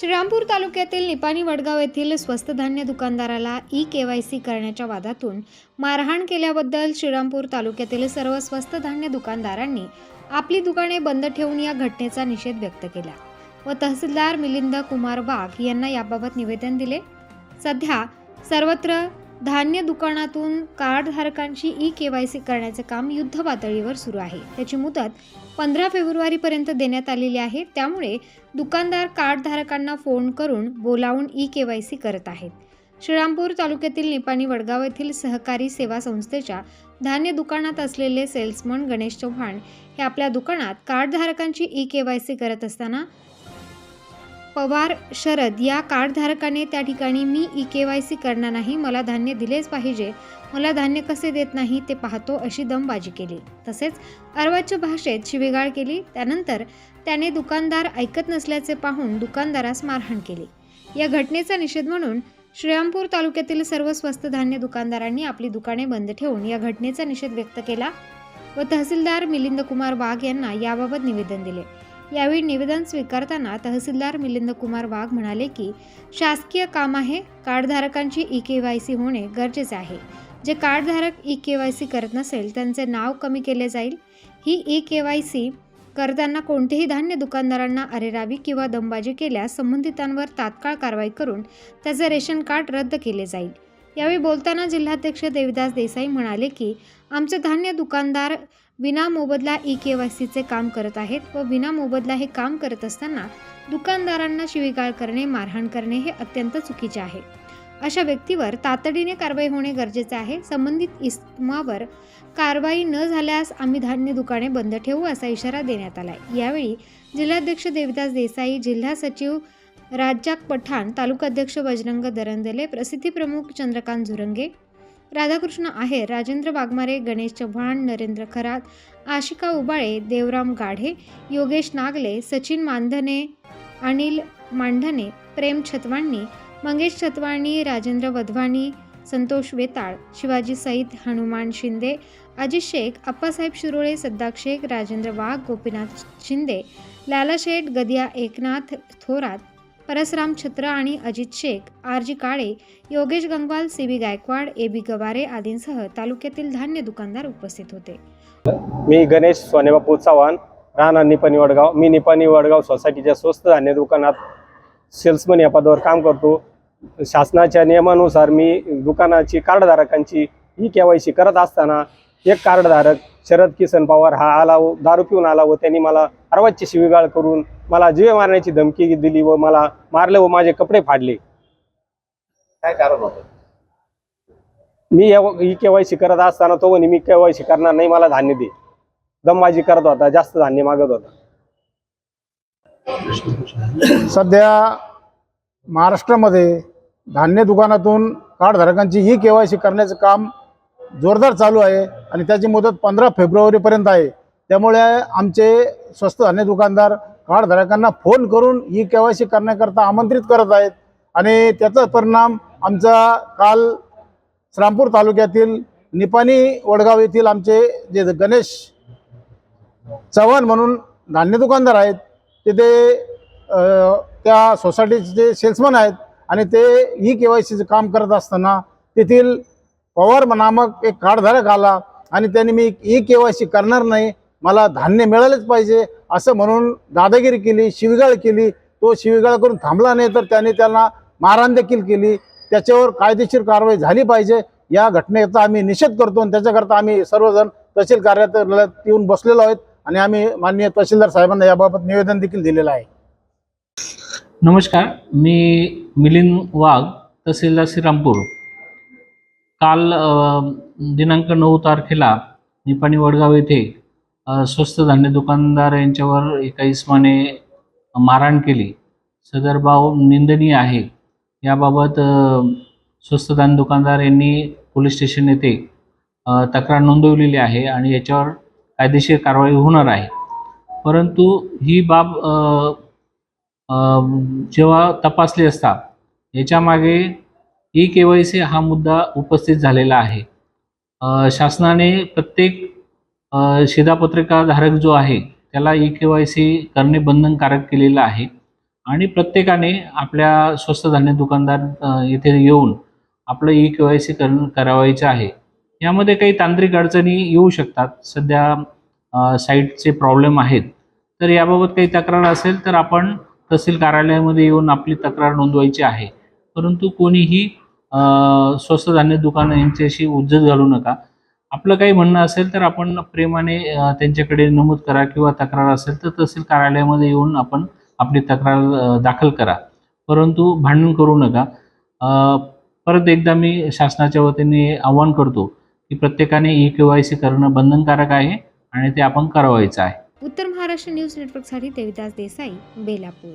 श्रीरामपूर तालुक्यातील निपाणी वडगाव येथील स्वस्त धान्य दुकानदाराला ई के वाय सी करण्याच्या वादातून मारहाण केल्याबद्दल श्रीरामपूर तालुक्यातील सर्व स्वस्त धान्य दुकानदारांनी आपली दुकाने बंद ठेवून या घटनेचा निषेध व्यक्त केला. व तहसीलदार मिलिंद कुमार वाघ यांना याबाबत निवेदन दिले. सध्या सर्वत्र धान्य दुकानातून कार्डधारकांची ई के वाय सी करण्याचे काम युद्ध पातळीवर सुरू आहे. त्याची मुदत पंधरा फेब्रुवारीपर्यंत देण्यात आलेली आहे. त्यामुळे दुकानदार कार्डधारकांना फोन करून बोलावून ई के वाय सी करत आहेत. श्रीरामपूर तालुक्यातील निपाणी वडगाव येथील सहकारी सेवा संस्थेच्या धान्य दुकानात असलेले सेल्समन गणेश चव्हाण हे आपल्या दुकानात कार्डधारकांची ई के वाय सी करत असताना पवार शरद या कार्डधारकाने त्या ठिकाणी मी ई के वाय सी करणार नाही मला धान्य दिलेच पाहिजे. मला धान्य कसे देत नाही ते पाहतो अशी दमबाजी केली. तसेच अर्वाच्य भाषेत शिवीगाळ केली त्यानंतर त्याने दुकानदार ऐकत नसल्याचे पाहून दुकानदारास मारहाण केली. या घटनेचा निषेध म्हणून श्रीरामपूर तालुक्यातील सर्व स्वस्त धान्य दुकानदारांनी आपली दुकाने बंद ठेवून या घटनेचा निषेध व्यक्त केला व तहसीलदार मिलिंद कुमार वाघ यांना याबाबत निवेदन दिले. यावेळी निवेदन स्वीकारताना तहसीलदार मिलिंद कुमार वाघ म्हणाले की शासकीय काम आहे कार्डधारकांची ई के वाय सी होणे गरजेचे आहे. जे कार्डधारक ई के वाय सी करत नसेल त्यांचे नाव कमी केले जाईल. ही ई के वाय सी करताना कोणतेही धान्य दुकानदारांना अरेरावी किंवा दमबाजी केल्यास संबंधितांवर तात्काळ कारवाई करून त्याचे रेशन कार्ड रद्द केले जाईल. यावेळी बोलताना जिल्हाध्यक्ष देविदास देसाई म्हणाले की आमचे धान्य दुकानदार विना मोबदला ई के वाय सीचे काम करत आहेत व विना मोबदला हे काम करत असताना दुकानदारांना शिवीगाळ करणे मारहाण करणे हे अत्यंत चुकीचे आहे. अशा व्यक्तीवर तातडीने कारवाई होणे गरजेचे आहे. संबंधित इस्मावर कारवाई न झाल्यास आम्ही धान्य दुकाने बंद ठेवू असा इशारा देण्यात आला यावेळी जिल्हाध्यक्ष देविदास देसाई जिल्हा सचिव राजाक पठाण तालुकाध्यक्ष बजरंग दरंदले प्रसिद्धी प्रमुख चंद्रकांत झुरंगे राधाकृष्ण आहेर राजेंद्र वाघमारे गणेश चव्हाण नरेंद्र खरात आशिका उबाळे देवराम गाढे योगेश नागले सचिन मानधने अनिल मांढने प्रेम छतवाणी मंगेश छतवाणी राजेंद्र वधवाणी संतोष वेताळ शिवाजी सईद हनुमान शिंदे अजित शेख अप्पासाहेब शिरोळे सद्दाक शेख राजेंद्र वाघ गोपीनाथ शिंदे लाला शेठ गदिया एकनाथ थोरात परसराम छत्र आणि Ajit Shaikh R G Kale Yogesh Gangwal C B Gaikwad A B Gaware आदींसह तालुक्यातील धान्य दुकानदार उपस्थित होते. मी गणेश सोनेबापू चव्हाण राहणार निपाणी वडगाव. मी निपाणी वडगाव सोसायटीच्या स्वस्त धान्य दुकानात सेल्समन या पदावर काम करतो. शासनाच्या नियमानुसार मी दुकानाची कार्डधारकांची ई के वाय सी करत असताना एक कार्डधारक शरद किसन पवार हा आला व दारू पिऊन आला व त्यांनी मला अर्वाच्य शिवीगाळ करून मला जीवे मारण्याची धमकी दिली व मला मारले व माझे कपडे फाडले. काय कारण होतं? मी ई के वाय सी करत असताना तो म्हणे मी के वाय सी करणार नाही मला धान्य दे. दमबाजी करत होता जास्त धान्य मागत होता. सध्या महाराष्ट्रामध्ये धान्य दुकानातून कार्डधारकांची ई के वाय सी करण्याचं काम जोरदार चालू आहे आणि त्याची मुदत पंधरा फेब्रुवारीपर्यंत आहे. त्यामुळे आमचे स्वस्त धान्य दुकानदार कार्डधारकांना फोन करून ई के वाय सी करण्याकरता आमंत्रित करत आहेत. आणि त्याचा परिणाम आमचा काल श्रामपूर तालुक्यातील निपाणी वडगाव येथील आमचे जे गणेश चव्हाण म्हणून धान्य दुकानदार आहेत तिथे त्या सोसायटीचे जे सेल्समन आहेत आणि ते ई के वाय सीचं काम करत असताना तेथील पवार नामक एक कार्डधारक आला आणि त्यांनी मी ई के वाय सी करणार नाही मला धान्य मिळालेच पाहिजे असं म्हणून दादागिरी केली शिवीगाळ केली. तो शिवीगाळ करून थांबला नाही तर त्याने त्यांना मारहाण देखील केली. त्याच्यावर कायदेशीर कारवाई झाली पाहिजे. या घटनेचा आम्ही निषेध करतो आणि त्याच्याकरता आम्ही सर्वजण तहसील कार्यालयात येऊन बसलेलो आहोत. आणि आम्ही माननीय तहसीलदार साहेबांना याबाबत निवेदन देखील दिलेलं आहे. नमस्कार. मी मिलिंद वाघ तहसीलदार श्रीरामपूर. काल दिनांक नऊ तारखेला निपाणी वडगाव येथे स्वस्त धान्य दुकानदार यांच्यावर एका इस्माने मारहाण केली. सदर भाव निंदनीय आहे. याबाबत स्वस्त धान्य दुकानदार यांनी पोलीस स्टेशन येथे तक्रार नोंदवलेली आहे आणि याच्यावर कायदेशीर कारवाई होणार आहे. परंतु ही बाब जेव्हा तपासली असता याच्यामागे ई के वाय सी हा मुद्दा उपस्थित झालेला आहे. शासनाने प्रत्येक अ, शिधापत्रिकाधारक जो आहे त्याला ई के वाय सी करणे बंधनकारक केलेलं आहे. आणि प्रत्येकाने आपल्या स्वस्त धान्य दुकानदार येथे येऊन आपलं ई के वाय सी कर करावायचं आहे. यामध्ये काही तांत्रिक अडचणी येऊ शकतात. सध्या साईटचे प्रॉब्लेम आहेत. तर याबाबत काही तक्रार असेल तर आपण तहसील कार्यालयामध्ये येऊन आपली तक्रार नोंदवायची आहे. परंतु कोणीही स्वस्त धान्य दुकानं यांच्याशी उज्जत घालू नका. आपलं काही म्हणणं असेल तर आपण प्रेमाने त्यांच्याकडे नमूद करा किंवा तक्रार असेल तर तहसील कार्यालयामध्ये येऊन आपण आपली तक्रार दाखल करा. परंतु भांडण करू नका. परत एकदा मी शासनाच्या वतीने आवाहन करतो की प्रत्येकाने ई के वाय सी करणं बंधनकारक आहे आणि ते आपण करावायचं आहे. उत्तर महाराष्ट्र न्यूज नेटवर्कसाठी देविदास देसाई बेलापूर.